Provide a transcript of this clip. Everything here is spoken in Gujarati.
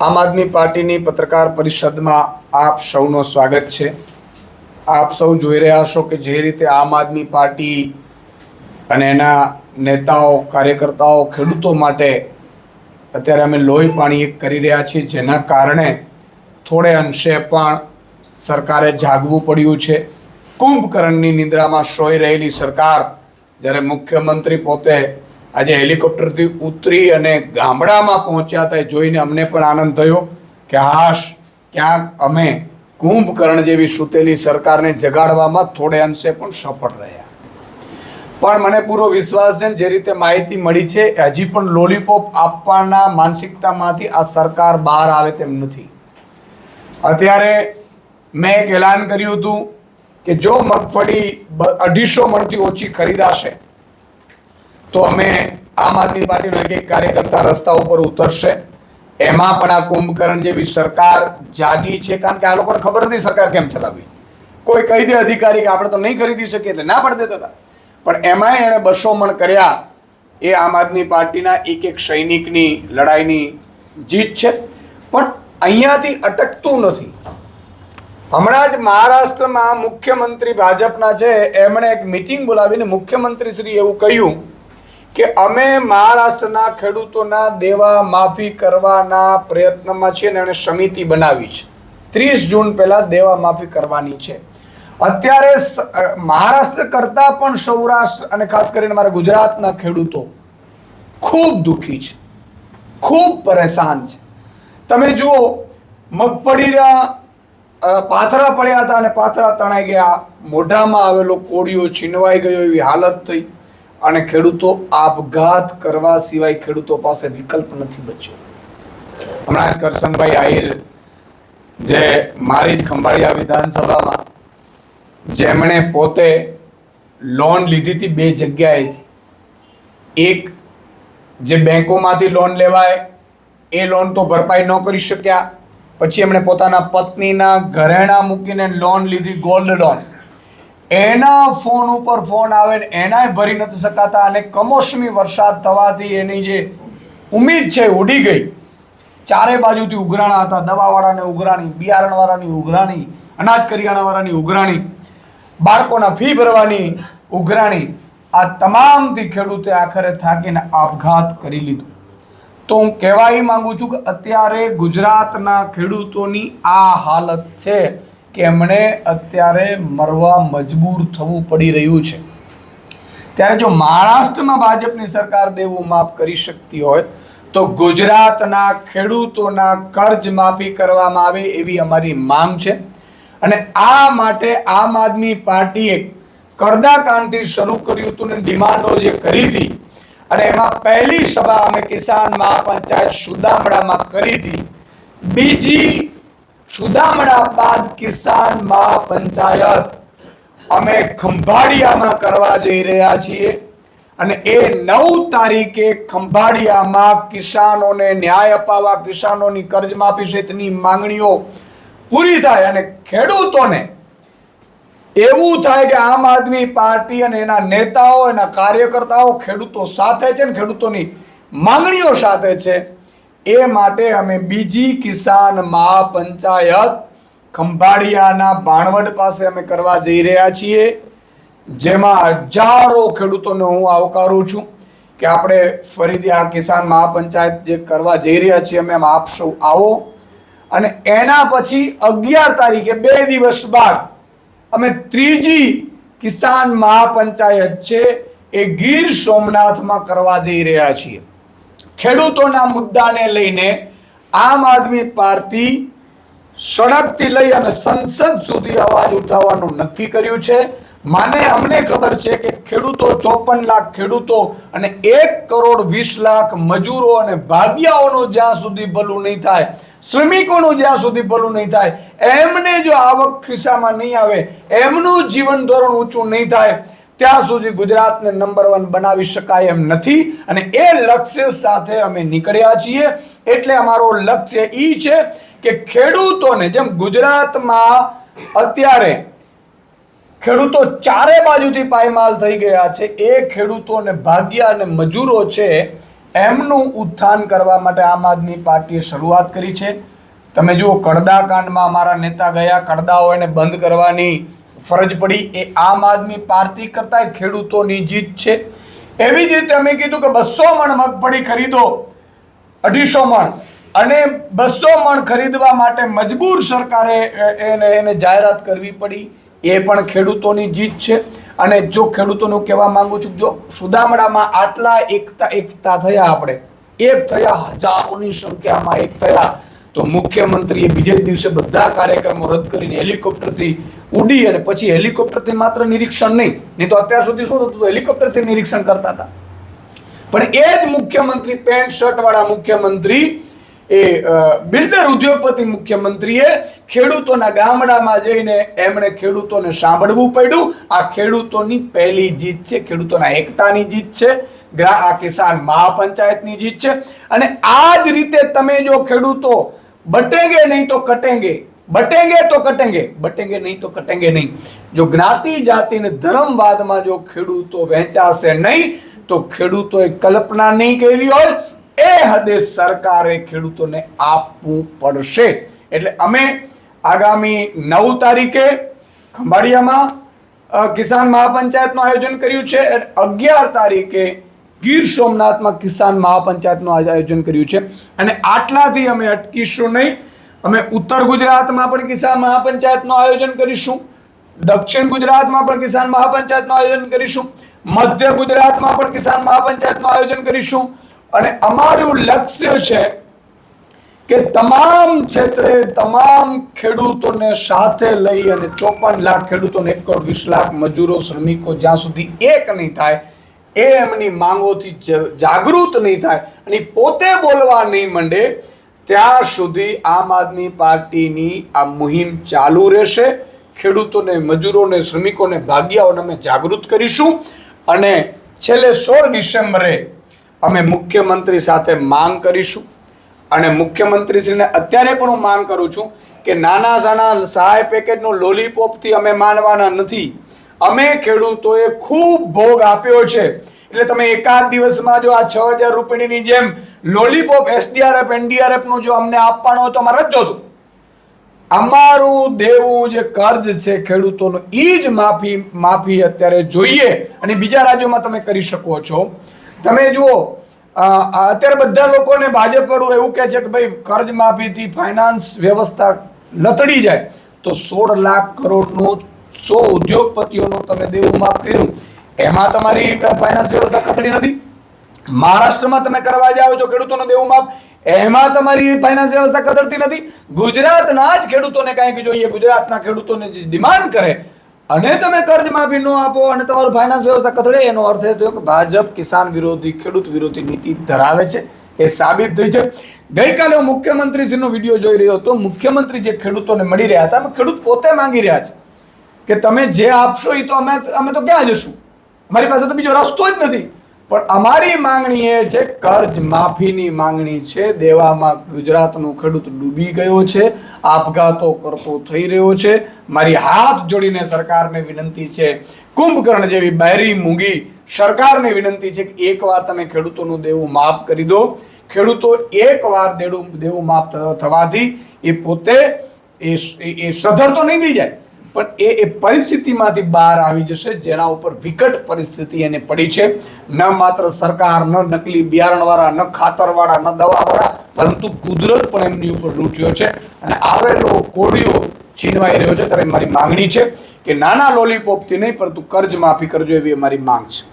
આમ આદમી પાર્ટીની પત્રકાર પરિષદમાં આપ સૌનો સ્વાગત છે. આપ સૌ જોઈ રહ્યા છો કે જે રીતે આમ આદમી પાર્ટી અને એના નેતાઓ કાર્યકર્તાઓ ખેડૂતો માટે અત્યારે અમે લોહી પાણી એક કરી રહ્યા છીએ જેના કારણે થોડે અંશે પણ સરકારે જાગવું પડ્યું છે. કુંભકર્ણની નિંદ્રામાં સોઈ રહેલી સરકાર જ્યારે મુખ્યમંત્રી પોતે આજે હેલિકોપ્ટરથી ઉતરી અને ગામડામાં પહોંચ્યા હતા જોઈને અમને પણ આનંદ થયો કે હાશ, ક્યાંક અમે કુંભકર્ણ જેવી સૂતેલી સરકારને જગાડવામાં થોડે અંશે પણ સફળ રહ્યા. પણ મને પૂરો વિશ્વાસ છે જે રીતે માહિતી મળી છે, હજી પણ લોલીપોપ આપવાના માનસિકતામાંથી આ સરકાર બહાર આવે તેમ નથી. અત્યારે મેં એક એલાન કર્યું હતું કે જો મગફળી અઢીસો મણથી ઓછી ખરીદાશે તો અમે આમ આદમી પાર્ટીનો એક એક કાર્યકર્તા રસ્તા ઉપર ઉતરશે. એમાં પણ આ કુંભકર્ણ જેવી સરકાર જાગી છે, કારણ કે આ લોકોને ખબર નથી સરકાર કેમ ચલાવી કોઈ કહી દે અધિકારી કે આપણે તો નહીં ખરીદી શકીએ એટલે ના પાડી દેતા હતા. પણ એમાંય એણે બસો મણ કર્યા. એ આમ આદમી પાર્ટીના એક એક સૈનિકની લડાઈની જીત છે. પણ અહીંયાથી અટકતું નથી. હમણાં જ મહારાષ્ટ્રમાં મુખ્યમંત્રી ભાજપના છે. એમણે એક મિટિંગ બોલાવીને મુખ્યમંત્રી શ્રી એવું કહ્યું કે અમે મહારાષ્ટ્રના ખેડૂતોના દેવા માફી કરવાના પ્રયત્નમાં છીએ અને એણે સમિતિ બનાવી છે. ત્રીસ જૂન પહેલા દેવા માફી કરવાની છે. અત્યારે મહારાષ્ટ્ર કરતાં પણ સૌરાષ્ટ્ર અને ખાસ કરીને મારા ગુજરાતના ખેડૂતો ખૂબ દુઃખી છે. ખૂબ પરેશાન છે. તમે જુઓ, મગફળીના પાથરા પડ્યા હતા અને પાથરા તણાઈ ગયા. મોઢામાં આવેલો કોળિયો છીનવાઈ ગયો એવી હાલત થઈ. અને ખેડૂતો આપઘાત કરવા સિવાય ખેડૂતો પાસે વિકલ્પ નથી બચ્યો. હમણાં કરશનભાઈ આહિર, જે મારી જ ખંભાળિયા વિધાનસભામાં જેમણે પોતે લોન લીધી હતી બે જગ્યાએથી. એક જે બેંકોમાંથી લોન લેવાય, એ લોન તો ભરપાઈ ન કરી શક્યા. પછી એમણે પોતાના પત્નીના ઘરેણા મૂકીને લોન લીધી ગોલ્ડ લોન એના ફોન ઉપર ફોન આવે ને એનાય ભરી નથી શકાતા અને કમોસમી વરસાદ થવાથી એની જે ઉમીદ છે ઉડી ગઈ. ચારે બાજુથી ઉઘરાણા હતા. દવાવાળાને ઉઘરાણી, બિયારણવાળાની ઉઘરાણી, અનાજ કરિયાણાવાળાની ઉઘરાણી, બાળકોના ફી ભરવાની ઉઘરાણી, આ તમામથી ખેડૂતે આખરે થાકીને આપઘાત કરી લીધું. તો હું કહેવા એ માંગુ છું કે અત્યારે ગુજરાતના ખેડૂતોની આ હાલત છે. કે એમણે અત્યારે મરવા મજબૂર થવું પડી રહ્યું છે. ત્યારે જો મહારાષ્ટ્રમાં ભાજપની સરકાર દેવું માફ કરી શકતી હોય, તો ગુજરાતના ખેડૂતોના કર્જ માફી કરવામાં આવે એવી અમારી માંગ છે. અને આ માટે આમ આદમી પાર્ટીએ કરદાકાંડથી શરૂ કર્યું હતું ને ડિમાન્ડો જે કરી હતી, અને એમાં પહેલી સભા અમે કિસાન મહાપંચાયત સુદામડામાં કરી હતી. બીજી સુદામડા બાદ કિસાન મહા પંચાયત અમે ખંભાળિયામાં કરવા જઈ રહ્યા છીએ અને એ નવ તારીખે ખંભાળિયામાં કિસાનોને ન્યાય અપાવવા, કિસાનોની કર્જમાફી સહિતની માંગણીઓ પૂરી થાય અને ખેડૂતોને એવું થાય કે આમ આદમી પાર્ટી અને એના નેતાઓ, એના કાર્યકર્તાઓ ખેડૂતો સાથે છે ને ખેડૂતોની માંગણીઓ સાથે છે. એ માટે અમે બીજી કિસાન મહાપંચાયત ખંભાળિયાના ભાણવડ પાસે અમે કરવા જઈ રહ્યા છીએ, જેમાં હજારો ખેડૂતોને હું આવકારું છું કે આપણે ફરીથી આ કિસાન મહાપંચાયત જે કરવા જઈ રહ્યા છીએ, અમે આપ આવો. અને એના પછી અગિયાર તારીખે બે દિવસ બાદ અમે ત્રીજી કિસાન મહાપંચાયત છે એ ગીર સોમનાથમાં કરવા જઈ રહ્યા છીએ. ખેડૂતોના મુદ્દાને લઈને આમ આદમી પાર્ટી સડકથી લઈ અને સંસદ સુધી અવાજ ઉઠાવવાનું નક્કી કર્યું છે. માને અમને ખબર છે કે ખેડૂતો ચોપન લાખ ખેડૂતો અને એક કરોડ વીસ લાખ મજૂરો અને ભાગ્યાઓનું જ્યાં સુધી ભલું નહીં થાય, શ્રમિકોનું જ્યાં સુધી ભલું નહીં થાય, એમને જો આવક ખિસ્સામાં નહીં આવે, એમનું જીવન ધોરણ ઊંચું નહીં થાય ત્યાં સુધી ગુજરાતને નંબર વન બનાવી શકાય એમ નથી અને એ લક્ષ્ય સાથે અમે નીકળ્યા છીએ. એટલે અમારો લક્ષ્ય એ છે કે ખેડૂતોને જેમ ગુજરાતમાં અત્યારે ખેડૂતો ચારે બાજુથી પાયમાલ થઈ ગયા છે, એ ખેડૂતોને ભાગ્યા અને મજૂરો છે એમનું ઉત્થાન કરવા માટે આમ આદમી પાર્ટીએ શરૂઆત કરી છે. તમે જુઓ, કડદા કાંડમાં અમારા નેતા ગયા, કડદાઓ એને બંધ કરવાની ફરજ પડી એ આમ આદમી પાર્ટી કરતાં ખેડૂતોની જીત છે. એવી જ રીતે અમે કીધું કે બસો મણ મગફળી ખરીદો, અઢીસો મણ. અને બસો મણ ખરીદવા માટે મજબૂર સરકારે એને એને જાહેરાત કરવી પડી. એ પણ ખેડૂતોની જીત છે. અને જો ખેડૂતોનું કહેવા માંગુ છું જો સુદામડામાં આટલા એકતા એકતા થયા આપણે, એક થયા હજારોની સંખ્યામાં એક થયા તો મુખ્યમંત્રીએ બીજે દિવસે બધા કાર્યક્રમો રદ કરીને હેલિકોપ્ટરથી ઉડી અને પછી હેલિકોપ્ટરથી માત્ર નિરીક્ષણ નહીં નહીં તો અત્યાર સુધી શું થતું હેલિકોપ્ટરથી નિરીક્ષણ કરતા હતા. પણ એ જ મુખ્યમંત્રી, પેન્ટ શર્ટ વાળા મુખ્યમંત્રી, એ બિલ્ડર ઉદ્યોગપતિ મુખ્યમંત્રીએ ખેડૂતોના ગામડામાં જઈને એમણે ખેડૂતોને સાંભળવું પડ્યું. આ ખેડૂતોની પહેલી જીત છે, ખેડૂતોના એકતાની જીત છે આ કિસાન મહાપંચાયતની જીત છે. અને આ જ રીતે તમે જો ખેડૂતો બટેંગે નહીં તો કટેંગે બટેંગે તો કટેંગે બટેંગે નહીં તો કટેંગે નહીં જો જ્ઞાતિ જાતિ ને ધર્મવાદમાં જો ખેડૂતો વહેંચાશે નહીં તો ખેડૂતોએ કલ્પના નહીં કરી હોય એ હદે સરકારે ખેડૂતોને આપવું પડશે એટલે અમે આગામી નવ તારીખે ખંભાળિયામાં કિસાન મહાપંચાયતનું આયોજન કર્યું છે અગિયાર તારીખે ગીર સોમનાથમાં કિસાન મહાપંચાયતનું આયોજન કર્યું છે. અને આટલાથી અમે અટકીશું નહીં. અમે ઉત્તર ગુજરાતમાં પણ કિસાન મહાપંચાયતનું આયોજન કરીશું. દક્ષિણ ગુજરાતમાં પણ કિસાન મહાપંચાયતનું આયોજન કરીશું. મધ્ય ગુજરાતમાં પણ કિસાન મહાપંચાયતનું આયોજન કરીશું. અને અમારું લક્ષ્ય છે કે તમામ ક્ષેત્રે તમામ ખેડૂતોને સાથે લઈ અને ચોપન લાખ ખેડૂતોને એક કરોડ વીસ લાખ મજૂરો, શ્રમિકો જ્યાં સુધી એક નહીં થાય એ એમની માંગોથી જાગૃત નહીં થાય અને પોતે બોલવા નહીં માંડે, ત્યાં સુધી આમ આદમી પાર્ટીની આ મુહિમ ચાલુ રહેશે. ખેડૂતોને, મજૂરોને, શ્રમિકોને, ભાગ્યાઓને અમે જાગૃત કરીશું. અને છેલ્લે સોળ ડિસેમ્બરે અમે મુખ્યમંત્રી સાથે માંગ કરીશું. અને મુખ્યમંત્રીશ્રીને અત્યારે પણ હું માંગ કરું છું કે નાના સાના સહાય પેકેજનો લોલીપોપથી અમે માનવાના નથી. અમે ખેડૂતોએ ખૂબ ભોગ આપ્યો છે. એટલે તમે એકાદ દિવસમાં જો આ છ હજાર રૂપિયાની જેમ લોલીપોપ, એસડીઆરએફ એનડીઆરએફનું જો અમને આપવાનો હોય તો અમારે જ જોતું. અમારું દેવું જે કર્જ છે ખેડૂતોનું. એ જ માફી માફી અત્યારે જોઈએ અને બીજા રાજ્યોમાં તમે કરી શકો છો. તમે જુઓ અત્યારે બધા લોકોને ભાજપ વાળું એવું કહે છે કે ભાઈ કર્જ માફીથી ફાઇનાન્સ વ્યવસ્થા લથડી જાય. તો સોળ લાખ કરોડનું સો ઉદ્યોગપતિઓનો તમે દેવું માફ કર્યું. એમાં તમારી ફાઇનાન્સ વ્યવસ્થા કથળી નથી. મહારાષ્ટ્રમાં તમે કરવા જાઓ છો ખેડૂતોનો દેવું માફ. એમાં તમારી ફાઇનાન્સ વ્યવસ્થા કથળતી નથી. ગુજરાતના જ ખેડૂતોને કાંઈક જોઈએ. ગુજરાતના ખેડૂતોને જે ડિમાન્ડ કરે, અને તમે કર્જ માફી ન આપો અને તમારું ફાઇનાન્સ વ્યવસ્થા કથળે એનો અર્થ એ થયો કે ભાજપ કિસાન વિરોધી, ખેડૂત વિરોધી નીતિ ધરાવે છે. એ સાબિત થઈ છે. ગઈકાલે હું મુખ્યમંત્રીશ્રીનો વીડિયો જોઈ રહ્યો હતો. મુખ્યમંત્રી જે ખેડૂતોને મળી રહ્યા હતા ખેડૂત પોતે માંગી રહ્યા છે. કે તમે જે આપશો એ તો અમે અમે તો ક્યાં જશું? અમારી પાસે તો બીજો રસ્તો જ નથી. પણ અમારી માંગણી એ છે, કર્જ માફીની માંગણી છે. દેવામાં ગુજરાતનો ખેડૂત ડૂબી ગયો છે, આપઘાતો કરતો થઈ રહ્યો છે. મારી હાથ જોડીને સરકારને વિનંતી છે, કુંભકર્ણ જેવી બહેરી મૂંગી સરકારને વિનંતી છે કે એકવાર તમે ખેડૂતોનું દેવું માફ કરી દો. ખેડૂતો એકવાર દેડું દેવું માફ થવાથી એ પોતે એ સધર તો નહીં થઈ જાય. પણ એ એ પરિસ્થિતિમાંથી બહાર આવી જશે જેના ઉપર વિકટ પરિસ્થિતિ એને પડી છે. ન માત્ર સરકાર, ન નકલી બિયારણવાળા, ન ખાતરવાળા, ન દવાવાળા, પરંતુ કુદરત પણ એમની ઉપર લૂંટ્યો છે. અને આવેલો કોળીઓ છીનવાઈ રહ્યો છે. ત્યારે મારી માંગણી છે કે નાના લોલીપોપથી નહીં, પરંતુ કર્જ માફી કરજો એવી અમારી માંગ છે.